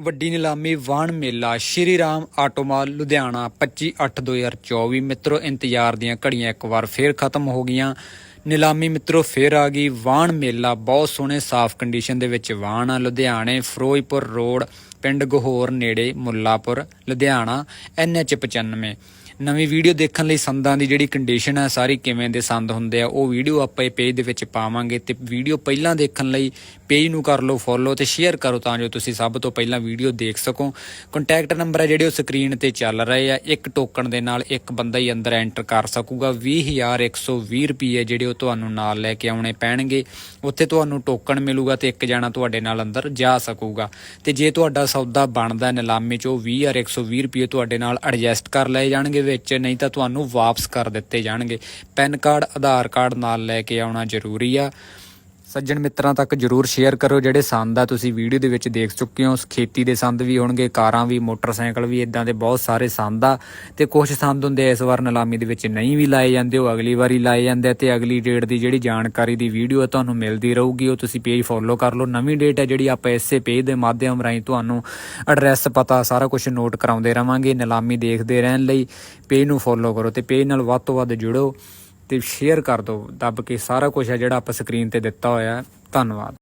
ਵੱਡੀ ਨਿਲਾਮੀ ਵਾਹਣ ਮੇਲਾ ਸ਼੍ਰੀ ਰਾਮ ਆਟੋਮਾਲ ਲੁਧਿਆਣਾ 25/8/2024 ਮਿੱਤਰੋ, ਇੰਤਜ਼ਾਰ ਦੀਆਂ ਘੜੀਆਂ ਇੱਕ ਵਾਰ ਫੇਰ ਖਤਮ ਹੋ ਗਈਆਂ। ਨਿਲਾਮੀ ਮਿੱਤਰੋ, ਫੇਰ ਆ ਗਈ ਵਾਹਣ ਮੇਲਾ। ਬਹੁਤ ਸੋਹਣੇ ਸਾਫ਼ ਕੰਡੀਸ਼ਨ ਦੇ ਵਿੱਚ ਵਾਹਣ ਆ। ਲੁਧਿਆਣੇ, ਫਿਰੋਜ਼ਪੁਰ ਰੋਡ, ਪਿੰਡ ਗਹੋਰ ਨੇੜੇ ਮੁੱਲਾਪੁਰ, ਲੁਧਿਆਣਾ NH95 ਨਵੀਂ ਵੀਡੀਓ ਦੇਖਣ ਲਈ ਸੰਦਾਂ ਦੀ ਜਿਹੜੀ ਕੰਡੀਸ਼ਨ ਹੈ ਸਾਰੀ ਕਿਵੇਂ ਦੇ ਸੰਦ ਹੁੰਦੇ ਆ, ਉਹ ਵੀਡੀਓ ਆਪਾਂ ਇਹ ਪੇਜ ਦੇ ਵਿੱਚ ਪਾਵਾਂਗੇ ਤੇ ਵੀਡੀਓ ਪਹਿਲਾਂ ਦੇਖਣ ਲਈ ਪੇਜ ਨੂੰ ਕਰ ਲਓ ਫੋਲੋ ਤੇ ਸ਼ੇਅਰ ਕਰੋ ਤਾਂ ਜੋ ਤੁਸੀਂ ਸਭ ਤੋਂ ਪਹਿਲਾਂ ਵੀਡੀਓ ਦੇਖ ਸਕੋ। ਕੰਟੈਕਟ ਨੰਬਰ ਹੈ ਜਿਹੜੇ ਉਹ ਸਕਰੀਨ ਤੇ ਚੱਲ ਰਹੇ ਆ, ਇੱਕ ਟੋਕਨ ਦੇ ਨਾਲ ਇੱਕ ਬੰਦਾ ਹੀ ਅੰਦਰ ਐਂਟਰ ਕਰ ਸਕੂਗਾ। 20120 ਰੁਪਏ ਜਿਹੜੇ ਉਹ ਤੁਹਾਨੂੰ ਨਾਲ ਲੈ ਕੇ ਆਉਣੇ ਪੈਣਗੇ। ਉੱਥੇ ਤੁਹਾਨੂੰ ਟੋਕਨ ਮਿਲੂਗਾ ਤੇ ਇੱਕ ਜਣਾ ਤੁਹਾਡੇ ਨਾਲ ਅੰਦਰ ਜਾ ਸਕੂਗਾ। ਤੇ ਜੇ ਤੁਹਾਡਾ ਸੌਦਾ ਬਣਦਾ ਨਿਲਾਮੇ ਚ, ਉਹ 20120 ਰੁਪਏ ਤੁਹਾਡੇ ਨਾਲ ਐਡਜਸਟ ਕਰ ਲਏ ਜਾਣਗੇ। ਵਿੱਚ, ਨਹੀਂ ਤਾਂ ਤੁਹਾਨੂੰ ਵਾਪਸ ਕਰ ਦਿੱਤੇ ਜਾਣਗੇ। ਪੈਨ ਕਾਰਡ, ਆਧਾਰ ਕਾਰਡ ਨਾਲ ਲੈ ਕੇ ਆਉਣਾ ਜ਼ਰੂਰੀ ਆ। ਸੱਜਣ ਮਿੱਤਰਾਂ ਤੱਕ ਜਰੂਰ ਸ਼ੇਅਰ ਕਰੋ ਜਿਹੜੇ ਸੰਦ ਆ ਤੁਸੀਂ ਵੀਡੀਓ ਦੇ ਵਿੱਚ ਦੇਖ ਚੁੱਕੇ ਹੋ। ਖੇਤੀ ਦੇ ਸੰਦ ਵੀ ਹੋਣਗੇ, ਕਾਰਾਂ ਵੀ, ਮੋਟਰਸਾਈਕਲ ਵੀ ਇਦਾਂ ਦੇ ਬਹੁਤ ਸਾਰੇ ਸੰਦ ਆ। ਤੇ ਕੁਝ ਸੰਦ ਹੁੰਦੇ ਇਸ ਵਾਰ ਨਿਲਾਮੀ ਦੇ ਵਿੱਚ ਨਹੀਂ ਵੀ ਲਾਏ ਜਾਂਦੇ, ਉਹ ਅਗਲੀ ਵਾਰੀ ਲਾਏ ਜਾਂਦੇ ਆ ਤੇ ਅਗਲੀ ਡੇਟ ਦੀ ਜਿਹੜੀ ਜਾਣਕਾਰੀ ਦੀ ਵੀਡੀਓ ਤੁਹਾਨੂੰ ਮਿਲਦੀ ਰਹੂਗੀ। ਉਹ ਤੁਸੀਂ ਪੇਜ ਫੋਲੋ ਕਰ ਲਓ। ਨਵੀਂ ਡੇਟ ਹੈ ਜਿਹੜੀ ਆਪਾਂ ਇਸੇ ਪੇਜ ਦੇ ਮਾਧਿਅਮ ਰਾਹੀਂ ਤੁਹਾਨੂੰ ਐਡਰੈਸ ਪਤਾ ਸਾਰਾ ਕੁਝ ਨੋਟ ਕਰਾਉਂਦੇ ਰਵਾਂਗੇ। ਨਿਲਾਮੀ ਦੇਖਦੇ ਰਹਿਣ ਲਈ ਪੇਜ ਨੂੰ ਫੋਲੋ ਕਰੋ ਤੇ ਪੇਜ ਨਾਲ ਵੱਧ ਤੋਂ ਵੱਧ ਜੁੜੋ। ਤੇ ਸ਼ੇਅਰ ਕਰ ਦਿਓ, ਦੱਬ ਕੇ ਸਾਰਾ ਕੁਝ ਹੈ ਜਿਹੜਾ ਆਪਾਂ ਸਕਰੀਨ ਤੇ ਦਿੱਤਾ ਹੋਇਆ ਧੰਨਵਾਦ।